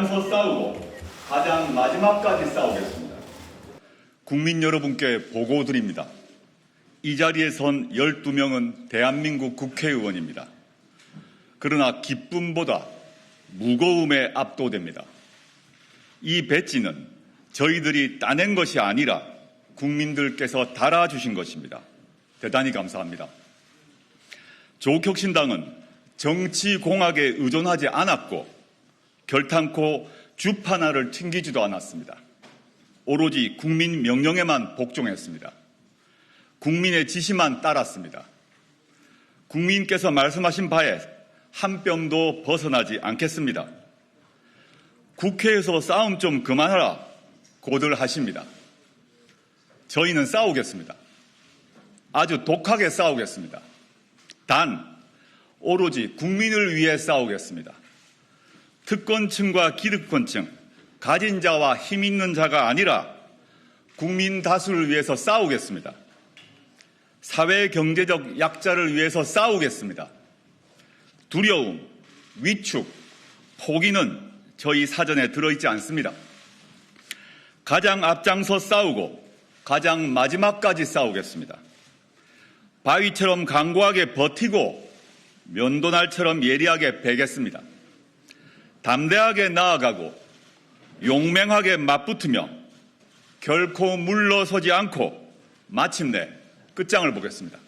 앞장서 싸우고 가장 마지막까지 싸우겠습니다. 국민 여러분께 보고 드립니다. 이 자리에 선 12명은 대한민국 국회의원입니다. 그러나 기쁨보다 무거움에 압도됩니다. 이 배지는 저희들이 따낸 것이 아니라 국민들께서 달아주신 것입니다. 대단히 감사합니다. 조국혁신당은 정치공학에 의존하지 않았고 결탄코 주파나를 튕기지도 않았습니다. 오로지 국민 명령에만 복종했습니다. 국민의 지시만 따랐습니다. 국민께서 말씀하신 바에 한 뼘도 벗어나지 않겠습니다. 국회에서 싸움 좀 그만하라 고들 하십니다. 저희는 싸우겠습니다. 아주 독하게 싸우겠습니다. 단, 오로지 국민을 위해 싸우겠습니다. 특권층과 기득권층, 가진 자와 힘 있는 자가 아니라 국민 다수를 위해서 싸우겠습니다. 사회 경제적 약자를 위해서 싸우겠습니다. 두려움, 위축, 포기는 저희 사전에 들어있지 않습니다. 가장 앞장서 싸우고 가장 마지막까지 싸우겠습니다. 바위처럼 강고하게 버티고 면도날처럼 예리하게 베겠습니다. 담대하게 나아가고 용맹하게 맞붙으며 결코 물러서지 않고 마침내 끝장을 보겠습니다.